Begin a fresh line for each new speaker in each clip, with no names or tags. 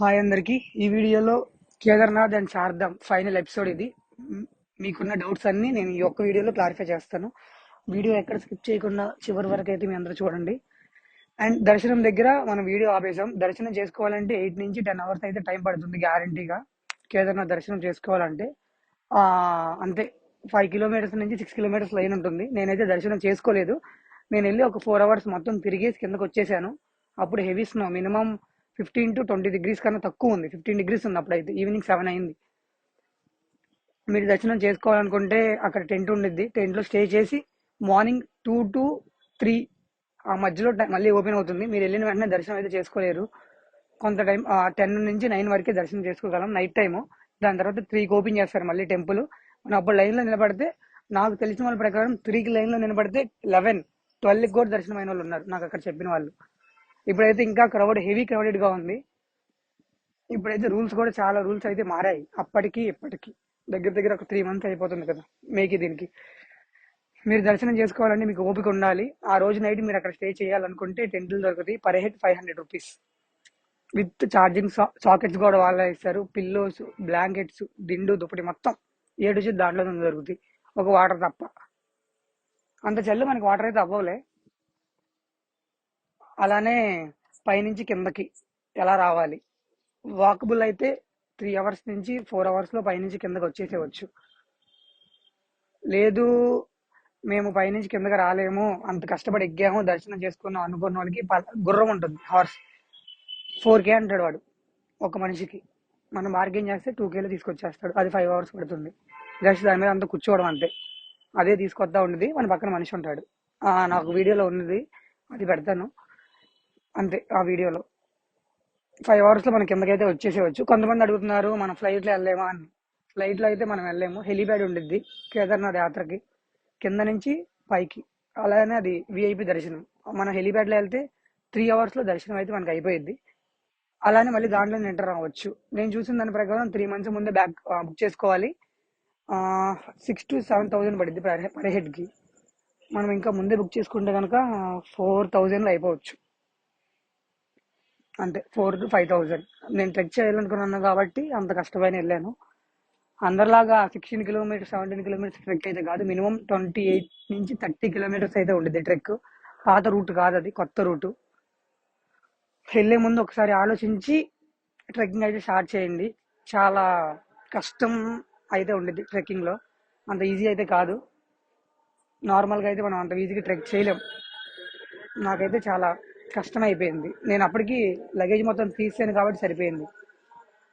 Hi అందరికి. ఈ వీడియోలో కేదార్నాథ్ అండ్ శారదం ఫైనల్ ఎపిసోడ్ ఇది. మీకున్న డౌట్స్ అన్ని నేను ఈ ఒక్క వీడియోలో క్లారిఫై చేస్తాను. వీడియో ఎక్కడ స్కిప్ చేయకుండా చివరి వరకు అయితే మీ అందరూ చూడండి. అండ్ దర్శనం దగ్గర మనం వీడియో ఆపేసాం దర్శనం చేసుకోవాలంటే ఎయిట్ నుంచి టెన్ అవర్స్ అయితే టైం పడుతుంది గ్యారంటీగా. కేదార్నాథ్ దర్శనం చేసుకోవాలంటే అంతే ఫైవ్ కిలోమీటర్స్ నుంచి సిక్స్ కిలోమీటర్స్ లైన్ ఉంటుంది. నేనైతే దర్శనం చేసుకోలేదు. నేను వెళ్ళి ఒక ఫోర్ అవర్స్ మొత్తం తిరిగేసి కిందకు వచ్చేసాను. అప్పుడు heavy snow minimum fifteen to twenty degrees కన్నా తక్కువ ఉంది. ఫిఫ్టీన్ డిగ్రీస్ ఉంది అప్పుడైతే ఈవినింగ్ సెవెన్ అయింది. మీరు దర్శనం చేసుకోవాలనుకుంటే అక్కడ టెంట్ ఉండిద్ది. టెంట్లో స్టే చేసి మార్నింగ్ టూ టు త్రీ ఆ మధ్యలో మళ్ళీ ఓపెన్ అవుతుంది. మీరు వెళ్ళిన వెంటనే దర్శనం అయితే చేసుకోలేరు. కొంత టైం టెన్ నుంచి నైన్ వరకే దర్శనం చేసుకోగలం నైట్ టైము. దాని తర్వాత త్రీకి ఓపెన్ చేస్తారు మళ్ళీ టెంపుల్. మనం అప్పుడు లైన్లో నిలబడితే నాకు తెలిసిన వాళ్ళ ప్రకారం త్రీకి లైన్లో నిలబడితే లెవెన్ ట్వెల్వ్కి కూడా దర్శనం అయిన వాళ్ళు ఉన్నారు. నాకు అక్కడ చెప్పిన వాళ్ళు. ఇప్పుడైతే ఇంకా క్రౌడ్ హెవీ క్రౌడెడ్గా ఉంది. ఇప్పుడైతే రూల్స్ కూడా చాలా రూల్స్ అయితే మారాయి. అప్పటికి ఇప్పటికి. దగ్గర దగ్గర ఒక త్రీ మంత్స్ అయిపోతుంది కదా మేకి దీనికి. మీరు దర్శనం చేసుకోవాలంటే మీకు ఓపిక ఉండాలి. ఆ రోజు నైట్ మీరు అక్కడ స్టే చేయాలనుకుంటే టెంట్లు దొరుకుతాయి per head five hundred rupees with charging sockets కూడా వాళ్ళే ఇస్తారు. పిల్లోస్ బ్లాంకెట్స్ దిండు దుప్పటి మొత్తం ఏడు దాంట్లో దొరుకుతాయి. ఒక వాటర్ తప్ప. అంత చెల్లు మనకి వాటర్ అయితే అవ్వలే అలానే పైనుంచి కిందకి ఎలా రావాలి? వాకబుల్ అయితే త్రీ అవర్స్ నుంచి ఫోర్ అవర్స్లో పైనుంచి కిందకి వచ్చేసేవచ్చు లేదు మేము పైనుంచి కిందకి రాలేము అంత కష్టపడి ఎగ్గాము దర్శనం చేసుకున్నాం అనుకున్న వాళ్ళకి గుర్రం ఉంటుంది హార్స్ ఫోర్ కే అంటాడు వాడు ఒక మనిషికి. మనం బార్గెన్ చేస్తే టూ కేలో తీసుకొచ్చేస్తాడు అది ఫైవ్ అవర్స్ పడుతుంది. జస్ట్ దాని మీద అంత కూర్చోవడం అంతే. అదే తీసుకొస్తా ఉండేది మన పక్కన మనిషి ఉంటాడు. నాకు వీడియోలో ఉన్నది అది పెడతాను. అంతే ఆ వీడియోలో. ఫైవ్ అవర్స్లో మనం కిందకైతే వచ్చేసేవచ్చు కొంతమంది అడుగుతున్నారు మనం ఫ్లైట్లో వెళ్ళలేమా? అని. ఫ్లైట్లో అయితే మనం వెళ్ళలేము. హెలిప్యాడ్ ఉండిద్ది కేదార్నాథ్ యాత్రకి. కింద నుంచి పైకి. అలానే అది విఐపి దర్శనం. మనం హెలిప్యాడ్లో వెళ్తే త్రీ అవర్స్లో దర్శనం అయితే మనకి అయిపోయింది అలానే మళ్ళీ దాంట్లో ఎంటర్ అవ్వచ్చు. నేను చూసిన దాని ప్రకారం త్రీ మంత్స్ ముందే బ్యాక్ బుక్ చేసుకోవాలి. సిక్స్ టు సెవెన్ థౌసండ్ పడింది పర్ హెడ్కి మనం ఇంకా ముందే బుక్ చేసుకుంటే కనుక ఫోర్ థౌజండ్లో అయిపోవచ్చు. అంతే ఫోర్ టు ఫైవ్ థౌజండ్. నేను ట్రెక్ చేయాలనుకున్నాను కాబట్టి అంత కష్టమైన వెళ్ళాను. అందరిలాగా sixteen kilometres seventeen kilometres trek అయితే కాదు. మినిమం ట్వంటీ ఎయిట్ నుంచి థర్టీ కిలోమీటర్స్ అయితే ఉండేది ట్రెక్. పాత రూట్ కాదు అది కొత్త రూట్. వెళ్ళే ముందు ఒకసారి ఆలోచించి ట్రెక్కింగ్ అయితే స్టార్ట్ చేయండి. చాలా కష్టం అయితే ఉండేది ట్రెక్కింగ్లో. అంత ఈజీ అయితే కాదు. నార్మల్గా అయితే మనం అంత ఈజీగా ట్రెక్ చేయలేం. నాకైతే చాలా కష్టం అయిపోయింది నేను అప్పటికి లగేజ్ మొత్తం తీసాను కాబట్టి సరిపోయింది.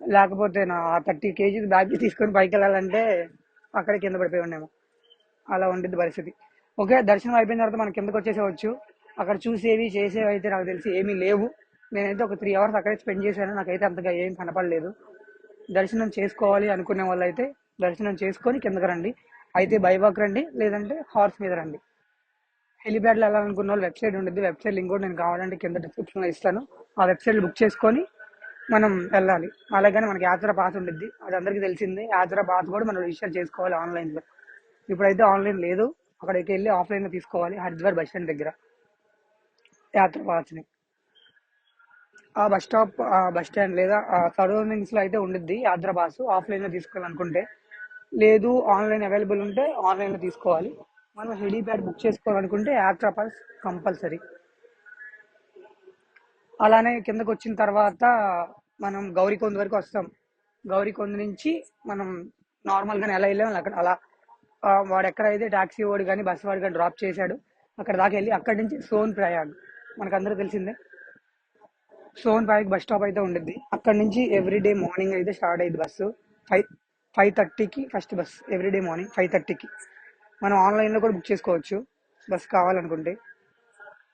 లేకపోతే నా థర్టీ కేజీస్ బ్యాగ్ తీసుకొని పైకి వెళ్ళాలంటే అక్కడే కింద పడిపోయి ఉండేమో అలా ఉండిద్ది పరిస్థితి. ఓకే దర్శనం అయిపోయిన తర్వాత మనం కిందకు వచ్చేసేవచ్చు. అక్కడ చూసేవి చేసేవి అయితే నాకు తెలిసి ఏమీ లేవు. నేనైతే ఒక త్రీ అవర్స్ అక్కడే స్పెండ్ చేశాను. నాకైతే అంతగా ఏం కనపడలేదు. దర్శనం చేసుకోవాలి అనుకునే వాళ్ళు అయితే దర్శనం చేసుకొని కిందకి రండి. అయితే బైవాక్ రండి లేదంటే హార్స్ మీద రండి. హెలిప్యాడ్ వెళ్ళాలనుకున్న వాళ్ళు వెబ్సైట్ ఉంటుంది వెబ్సైట్ లింక్ కూడా నేను కావాలంటే కింద డిస్క్రిప్షన్లో ఇస్తాను. ఆ వెబ్సైట్ బుక్ చేసుకొని మనం వెళ్ళాలి. అలాగని మనకి యాత్ర పాస్ ఉంటుంది అది అందరికీ తెలిసింది. యాత్ర పాస్ కూడా మనం రిజిస్టర్ చేసుకోవాలి ఆన్లైన్లో. ఇప్పుడైతే ఆన్లైన్ లేదు. అక్కడికి వెళ్ళి ఆఫ్లైన్లో తీసుకోవాలి. హరిద్వార్ బస్ స్టాండ్ దగ్గర. యాత్ర పాస్ని. ఆ బస్ స్టాప్ ఆ బస్ స్టాండ్ లేదా ఆ సరౌండింగ్స్లో అయితే ఉండిద్ది యాత్ర పాస్ ఆఫ్లైన్లో తీసుకోవాలనుకుంటే లేదు ఆన్లైన్ అవైలబుల్ ఉంటే ఆన్లైన్లో తీసుకోవాలి. మనం హెడీ హెలీప్యాడ్ బుక్ చేసుకోవాలనుకుంటే యాక్ట్రాపల్స్ కంపల్సరీ. అలానే కిందకు వచ్చిన తర్వాత మనం గౌరీకొంద వరకు వస్తాం. గౌరీకొంద నుంచి మనం నార్మల్గానే ఎలా వెళ్ళాం అక్కడ అలా వాడు ఎక్కడైతే ట్యాక్సీ వాడు కానీ బస్ వాడు కానీ డ్రాప్ చేశాడు అక్కడ దాకా వెళ్ళి అక్కడి నుంచి సోన్ ప్రయాగ్ మనకు అందరూ తెలిసిందే. సోన్ ప్రయాగ్ బస్ స్టాప్ అయితే ఉండిద్ది. అక్కడ నుంచి ఎవ్రీడే మార్నింగ్ అయితే స్టార్ట్ అయ్యింది బస్సు. ఫైవ్ ఫైవ్ థర్టీకి first bus everyday morning five థర్టీకి. మనం ఆన్లైన్లో కూడా బుక్ చేసుకోవచ్చు. బస్ కావాలనుకుంటే.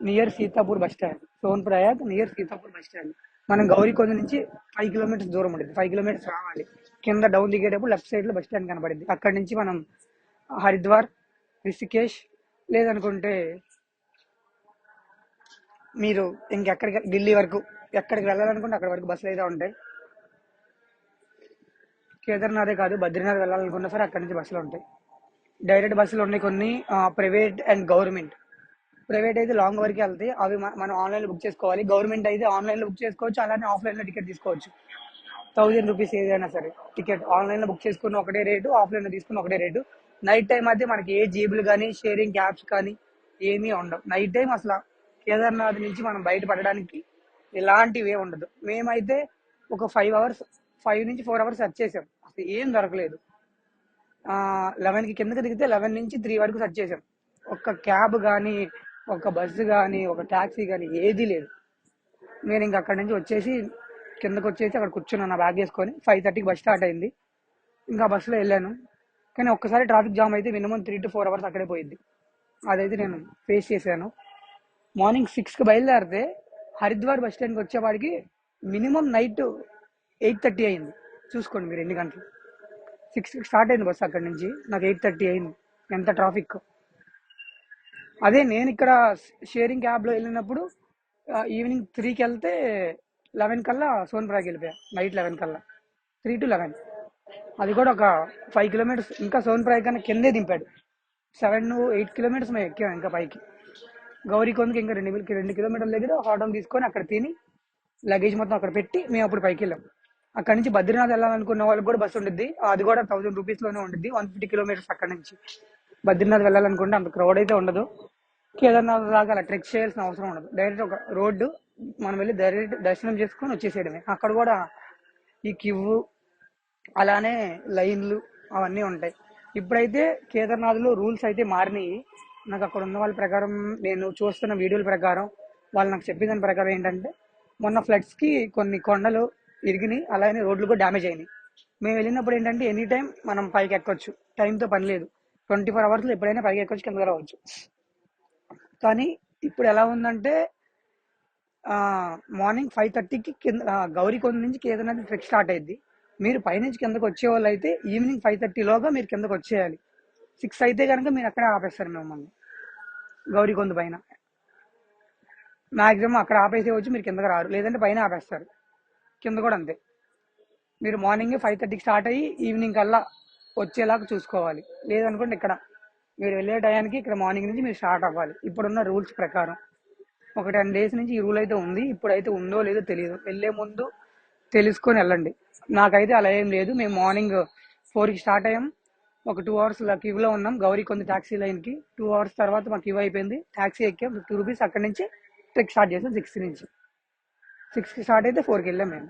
Near Sitapur bus stand. Son Prayag near Sitapur bus stand. మనం గౌరీకొండ నుంచి ఫైవ్ కిలోమీటర్స్ దూరం ఉంటుంది. ఫైవ్ కిలోమీటర్స్ రావాలి. కింద డౌన్ దిగేటప్పుడు లెఫ్ట్ సైడ్లో బస్ స్టాండ్ కనబడింది. అక్కడ నుంచి మనం హరిద్వార్ రిషికేష్ లేదనుకుంటే మీరు ఇంకెక్కడికి ఢిల్లీ వరకు ఎక్కడికి వెళ్ళాలనుకుంటే అక్కడ వరకు బస్సులు అయితే ఉంటాయి. కేదార్నాథే కాదు బద్రీనాథ్ వెళ్ళాలనుకున్నా సరే అక్కడ నుంచి బస్సులు ఉంటాయి. డైరెక్ట్ బస్సులు ఉన్నాయి కొన్ని ప్రైవేట్ అండ్ గవర్నమెంట్. ప్రైవేట్ అయితే లాంగ్ వరకు వెళ్తాయి. అవి మనం ఆన్లైన్లో బుక్ చేసుకోవాలి. గవర్నమెంట్ అయితే ఆన్లైన్లో బుక్ చేసుకోవచ్చు. అలానే ఆఫ్లైన్లో టికెట్ తీసుకోవచ్చు. థౌజండ్ రూపీస్ ఏదైనా సరే టికెట్. ఆన్లైన్లో బుక్ చేసుకున్న ఒకటే రేటు ఆఫ్లైన్లో తీసుకున్న ఒకటే రేటు. నైట్ టైం అయితే మనకి ఏ జీబులు కానీ షేరింగ్ క్యాబ్స్ కానీ ఏమీ ఉండవు. నైట్ టైం అసలు కేదార్నాథ్ నుంచి మనం బయటపడడానికి ఎలాంటివి ఉండదు. మేమైతే ఒక ఫైవ్ అవర్స్ ఫైవ్ నుంచి ఫోర్ అవర్స్ సెర్చ్ చేసాం అసలు ఏం దొరకలేదు. లెవెన్కి కిందకి దిగితే లెవెన్ నుంచి త్రీ వరకు సెర్చ్ చేసాం ఒక్క క్యాబ్ కానీ ఒక బస్సు కానీ ఒక ట్యాక్సీ కానీ ఏదీ లేదు. నేను ఇంక అక్కడి నుంచి వచ్చేసి కిందకి వచ్చేసి అక్కడ కూర్చున్నాను నా బ్యాగ్ వేసుకొని. ఫైవ్ థర్టీకి బస్ స్టార్ట్ అయింది. ఇంకా బస్సులో వెళ్ళాను. కానీ ఒక్కసారి ట్రాఫిక్ జామ్ అయితే minimum three to four hours అక్కడే పోయింది అదైతే నేను ఫేస్ చేశాను. మార్నింగ్ సిక్స్కి బయలుదేరితే హరిద్వార్ బస్ స్టాండ్కి వచ్చేవాడికి మినిమం నైట్ ఎయిట్ థర్టీ అయింది. చూసుకోండి మీరు ఎన్ని గంటలు. సిక్స్కి స్టార్ట్ అయింది బస్ అక్కడి నుంచి. నాకు ఎయిట్ థర్టీ అయింది. ఎంత ట్రాఫిక్. అదే నేను ఇక్కడ షేరింగ్ క్యాబ్లో వెళ్ళినప్పుడు ఈవినింగ్ త్రీకి వెళ్తే లెవెన్ కల్లా సోన్పురాకి వెళ్ళిపోయా. నైట్ లెవెన్ కల్లా. Three to eleven. అది కూడా ఒక ఫైవ్ కిలోమీటర్స్. ఇంకా సోన్ప్రాయ్ కన్నా కిందే దింపాడు. సెవెన్ ఎయిట్ కిలోమీటర్స్ మేము ఎక్కాం ఇంకా పైకి. గౌరీకొందకి ఇంకా రెండు రెండు కిలోమీటర్ల దగ్గర హోటల్ తీసుకొని అక్కడ తిని లగేజ్ మొత్తం అక్కడ పెట్టి మేము అప్పుడు పైకి వెళ్ళాం. అక్కడ నుంచి బద్రీనాథ్ వెళ్ళాలనుకున్న వాళ్ళకి కూడా బస్సు ఉంటుంది అది కూడా థౌసండ్ రూపీస్లోనే ఉంటుంది వన్ ఫిఫ్టీ కిలోమీటర్స్ అక్కడ నుంచి. బద్రీనాథ్ వెళ్ళాలనుకుంటే అంత క్రౌడ్ అయితే ఉండదు. కేదార్నాథ్ దాకా అలా ట్రెక్ చేయాల్సిన అవసరం ఉండదు. డైరెక్ట్ ఒక రోడ్డు మనం వెళ్ళి డైరెక్ట్ దర్శనం చేసుకొని వచ్చేసేయడమే. అక్కడ కూడా ఈ కివ్వు అలానే లైన్లు అవన్నీ ఉంటాయి. ఇప్పుడైతే కేదార్నాథ్లో రూల్స్ అయితే మారినాయి. నాకు అక్కడ ఉన్న వాళ్ళ ప్రకారం నేను చూస్తున్న వీడియోల ప్రకారం వాళ్ళు నాకు చెప్పిన ప్రకారం ఏంటంటే మొన్న ఫ్లడ్స్కి కొన్ని కొండలు ఇరిగినాయి. అలానే రోడ్లు కూడా డ్యామేజ్ అయినాయి. మేము వెళ్ళినప్పుడు ఏంటంటే ఎనీ టైం మనం పైకి ఎక్కొచ్చు. టైంతో పని లేదు. ట్వంటీ ఫోర్ అవర్స్లో ఎప్పుడైనా పైకి ఎక్కొచ్చు కింద రావచ్చు. కానీ ఇప్పుడు ఎలా ఉందంటే మార్నింగ్ ఫైవ్ థర్టీకి కింద గౌరీకొండ నుంచి కేదార్నాథ్ ట్రెక్ స్టార్ట్ అయింది మీరు పైనుంచి కిందకి వచ్చే వాళ్ళు అయితే ఈవినింగ్ ఫైవ్ థర్టీలోగా మీరు కిందకు వచ్చేయాలి. సిక్స్ అయితే కనుక మీరు అక్కడే ఆపేస్తారు మిమ్మల్ని. గౌరీకొండ పైన. మాక్సిమం అక్కడ ఆపేసి వచ్చి మీరు కిందకి రారు. లేదంటే పైన ఆపేస్తారు. కింద కూడా అంతే. మీరు మార్నింగ్ ఫైవ్ థర్టీకి స్టార్ట్ అయ్యి ఈవినింగ్ కల్లా వచ్చేలాగా చూసుకోవాలి. లేదనుకోండి ఇక్కడ మీరు వెళ్ళే టయానికి ఇక్కడ మార్నింగ్ నుంచి మీరు స్టార్ట్ అవ్వాలి. ఇప్పుడున్న రూల్స్ ప్రకారం. ఒక టెన్ డేస్ నుంచి ఈ రూల్ అయితే ఉంది. ఇప్పుడైతే ఉందో లేదో తెలియదు వెళ్ళే ముందు తెలుసుకొని వెళ్ళండి. నాకైతే అలా ఏం లేదు. మేము మార్నింగ్ ఫోర్కి స్టార్ట్ అయ్యాం. ఒక టూ అవర్స్ క్యూలో ఉన్నాం. గౌరీ కొంత ట్యాక్సీ లైన్కి. టూ అవర్స్ తర్వాత మాకు క్యూ అయిపోయింది. ట్యాక్సీ ఎక్కాం. ఫిఫ్టీ రూపీస్ అక్కడి నుంచి ట్రెక్ స్టార్ట్ చేసాం. సిక్స్ నుంచి. సిక్స్కి స్టార్ట్ అయితే ఫోర్కి వెళ్ళాం మేము.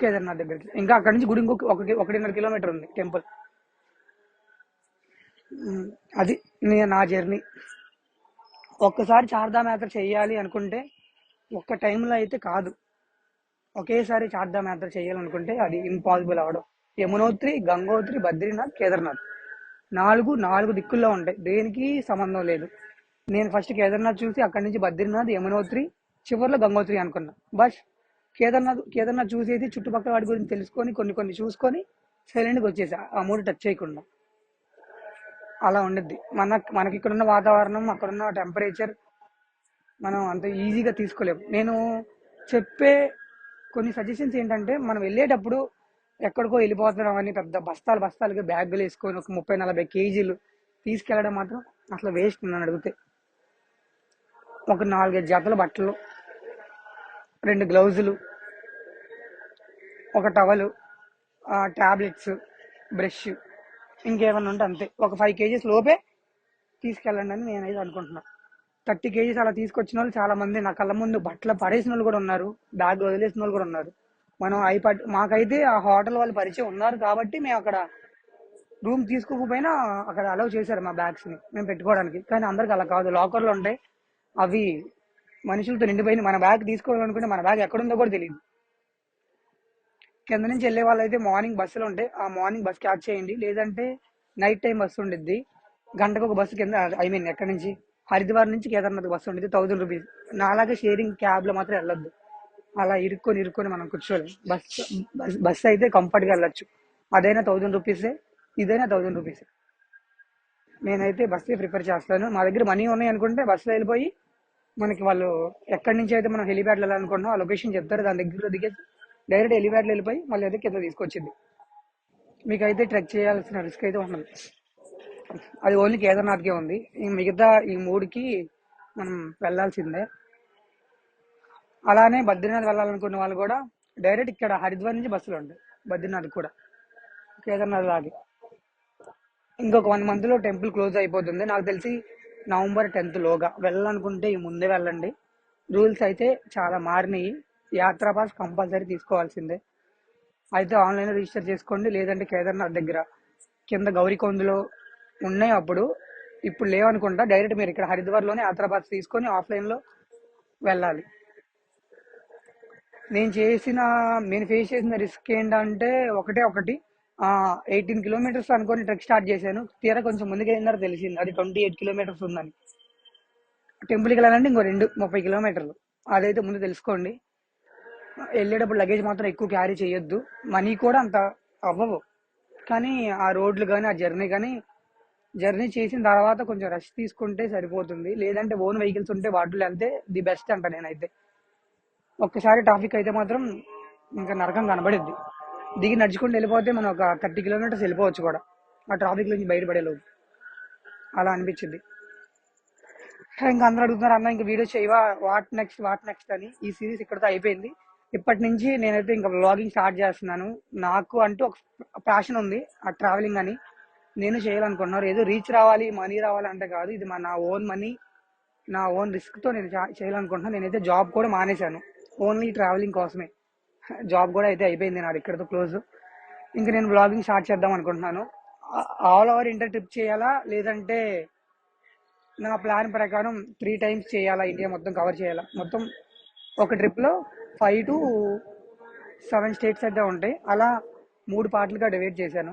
కేదార్నాథ్ దగ్గరికి. ఇంకా అక్కడ నుంచి గుడి ఇంకొక ఒక ఒకటిన్నర కిలోమీటర్ ఉంది టెంపుల్. అది నా జర్నీ. ఒక్కసారి చార్ధామ్ యాత్ర చేయాలి అనుకుంటే ఒక్క టైంలో అయితే కాదు. ఒకేసారి చార్ధామ్ యాత్ర చేయాలనుకుంటే అది ఇంపాసిబుల్ అవడం. యమునోత్రి గంగోత్రి బద్రీనాథ్ కేదార్నాథ్. నాలుగు నాలుగు దిక్కుల్లో ఉంటాయి. దేనికి సంబంధం లేదు. నేను ఫస్ట్ కేదార్నాథ్ చూసి అక్కడి నుంచి బద్రీనాథ్ యమునోత్రి చివరిలో గంగోత్రి అనుకున్నా. బస్ కేదార్నాథ్ కేదార్నాథ్ చూసేసి చుట్టుపక్కల వాటి గురించి తెలుసుకొని కొన్ని కొన్ని చూసుకొని సైలెంట్గా వచ్చేసా. ఆ మూడు టచ్ చేయకుండా. అలా ఉండద్ది. మన మనకి ఇక్కడ ఉన్న వాతావరణం అక్కడున్న టెంపరేచర్ మనం అంత ఈజీగా తీసుకోలేము. నేను చెప్పే కొన్ని సజెషన్స్ ఏంటంటే మనం వెళ్ళేటప్పుడు ఎక్కడికో వెళ్ళిపోతున్నాం అని పెద్ద బస్తాలు బస్తాలుగా బ్యాగులు వేసుకొని ఒక ముప్పై నలభై కేజీలు తీసుకెళ్ళడం మాత్రం అసలు వేస్ట్ నన్ను అడిగితే. ఒక నాలుగైదు జతల బట్టలు రెండు గ్లౌజులు ఒక టవలు టాబ్లెట్స్ బ్రష్ ఇంకేమన్నా ఉంటే అంతే. ఒక ఫైవ్ కేజీస్ లోపే తీసుకెళ్ళండి అని నేనైతే అనుకుంటున్నా. థర్టీ కేజీస్ అలా తీసుకొచ్చిన వాళ్ళు చాలా మంది నా కళ్ళ ముందు బట్టలు పడేసిన వాళ్ళు కూడా ఉన్నారు బ్యాగ్ వదిలేసిన వాళ్ళు కూడా ఉన్నారు. మనం ఐపాడ్ మాకైతే ఆ హోటల్ వాళ్ళు పరిచయం ఉన్నారు కాబట్టి మేము అక్కడ రూమ్ తీసుకోకపోయినా అక్కడ అలౌ చేశారు మా బ్యాగ్స్ని మేము పెట్టుకోవడానికి. కానీ అందరికి అలా కాదు లాకర్లు ఉంటాయి అవి మనుషులతో నిండిపోయింది. మన బ్యాగ్ తీసుకోవాలనుకుంటే మన బ్యాగ్ ఎక్కడుందో కూడా తెలియదు కింద నుంచి వెళ్ళే వాళ్ళైతే మార్నింగ్ బస్సులు ఉంటాయి ఆ మార్నింగ్ బస్ క్యాచ్ చేయండి. లేదంటే నైట్ టైం బస్సు ఉండిద్ది. గంటకు ఒక బస్సు కింద ఐ మీన్ ఎక్కడి నుంచి? హరిద్వార్ నుంచి కేదార్నాథ్ బస్సు ఉండేది థౌసండ్ రూపీస్ నాలాగే షేరింగ్ క్యాబ్లో మాత్రం వెళ్ళొద్దు. అలా ఇరుక్కొని ఇరుక్కొని మనం కూర్చోలేం. బస్ బస్- బస్ అయితే కంఫర్ట్గా వెళ్ళొచ్చు. అదైనా థౌసండ్ రూపీసే ఇదైనా థౌసండ్ రూపీసే నేనైతే బస్సే ప్రిఫర్ చేస్తాను. మా దగ్గర మనీ ఉన్నాయి అనుకుంటే బస్సులో వెళ్ళిపోయి మనకి వాళ్ళు ఎక్కడి నుంచి అయితే మనం హెలిప్యాడ్ వెళ్ళాలనుకుంటున్నాం ఆ లొకేషన్ చెప్తారు. దాని దగ్గర దిగేసి డైరెక్ట్ హెలిప్యాడ్లో వెళ్ళిపోయి మళ్ళీ అయితే కింద తీసుకొచ్చింది. మీకైతే ట్రెక్ చేయాల్సిన రిస్క్ అయితే ఉండదు అది ఓన్లీ కేదార్నాథ్కే ఉంది. ఈ మిగతా ఈ మూడుకి మనం వెళ్ళాల్సిందే. అలానే బద్రీనాథ్ వెళ్ళాలనుకున్న వాళ్ళు కూడా డైరెక్ట్ ఇక్కడ హరిద్వార్ నుంచి బస్సులు ఉంటాయి బద్రీనాథ్ కూడా. కేదార్నాథ్ లాగే. ఇంకొక వన్ మంత్లో టెంపుల్ క్లోజ్ అయిపోతుంది. నాకు తెలిసి నవంబర్ టెన్త్ లోగా వెళ్ళాలనుకుంటే ఈ ముందే వెళ్ళండి. రూల్స్ అయితే చాలా మారినాయి. యాత్రా పాస్ కంపల్సరీ తీసుకోవాల్సిందే. అయితే ఆన్లైన్లో రిజిస్టర్ చేసుకోండి. లేదంటే కేదార్నాథ్ దగ్గర కింద గౌరీకొండలో ఉన్నాయి అప్పుడు. ఇప్పుడు లేవనుకుంటా డైరెక్ట్ మీరు ఇక్కడ హరిద్వార్లోనే యాత్రా పాస్ తీసుకొని ఆఫ్లైన్లో వెళ్ళాలి. నేను చేసిన నేను ఫేస్ చేసిన రిస్క్ ఏంటంటే ఒకటే ఒకటి. ఎయిటీన్ కిలోమీటర్స్ అనుకొని ట్రెక్ స్టార్ట్ చేశాను. తీరా కొంచెం ముందుకు వెళ్ళినారు తెలిసింది. అది ట్వంటీ ఎయిట్ కిలోమీటర్స్ ఉందని టెంపుల్కి వెళ్ళాలంటే ఇంకో రెండు ముప్పై కిలోమీటర్లు. అదైతే ముందు తెలుసుకోండి. వెళ్ళేటప్పుడు లగేజ్ మాత్రం ఎక్కువ క్యారీ చేయొద్దు. మనీ కూడా అంత అవ్వవు. కానీ ఆ రోడ్లు కానీ ఆ జర్నీ కానీ జర్నీ చేసిన తర్వాత కొంచెం రెస్ట్ తీసుకుంటే సరిపోతుంది. లేదంటే ఓన్ వెహికల్స్ ఉంటే వాటిలో వెళ్తే ది బెస్ట్ అంట నేనైతే. ఒక్కసారి ట్రాఫిక్ అయితే మాత్రం ఇంకా నరకం కనబడిద్ది. దిగి నడుచుకుంటూ వెళ్ళిపోతే మనం ఒక థర్టీ కిలోమీటర్స్ వెళ్ళిపోవచ్చు కూడా. ఆ ట్రాఫిక్ నుంచి బయటపడేలోపు. అలా అనిపించింది. ఇంకా అందరూ అడుగుతున్నారు అన్న ఇంకా వీడియో చేయవా? వాట్ నెక్స్ట్ వాట్ నెక్స్ట్ అని. ఈ సిరీస్ ఇక్కడతో అయిపోయింది. ఇప్పటి నుంచి నేనైతే ఇంకా వ్లాగింగ్ స్టార్ట్ చేస్తున్నాను. నాకు అంటూ ఒక ప్యాషన్ ఉంది ఆ ట్రావెలింగ్ అని. నేను చేయాలనుకున్నారు ఏదో రీచ్ రావాలి మనీ రావాలి అంటే కాదు ఇది మా నా ఓన్ మనీ నా ఓన్ రిస్క్తో నేను చేయాలనుకుంటున్నాను నేనైతే జాబ్ కూడా మానేశాను. ఓన్లీ ట్రావెలింగ్ కోసమే. జాబ్ కూడా అయితే అయిపోయింది నాది ఇక్కడతో క్లోజ్. ఇంకా నేను బ్లాగింగ్ స్టార్ట్ చేద్దాం అనుకుంటున్నాను. ఆల్ ఓవర్ ఇంటర్ ట్రిప్ చేయాలా? లేదంటే నా ప్లాన్ ప్రకారం త్రీ టైమ్స్ చేయాలా? ఇండియా మొత్తం కవర్ చేయాలా? మొత్తం ఒక ట్రిప్లో ఫైవ్ టు సెవెన్ స్టేట్స్ అయితే ఉంటాయి. అలా మూడు పార్ట్లుగా డివైడ్ చేశాను.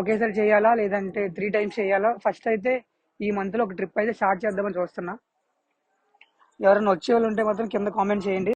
ఒకేసారి చేయాలా? లేదంటే త్రీ టైమ్స్ చేయాలా? ఫస్ట్ అయితే ఈ మంత్లో ఒక ట్రిప్ అయితే స్టార్ట్ చేద్దామని చూస్తున్నా. ఎవరైనా వచ్చే వాళ్ళు ఉంటే మాత్రం కింద కామెంట్ చేయండి.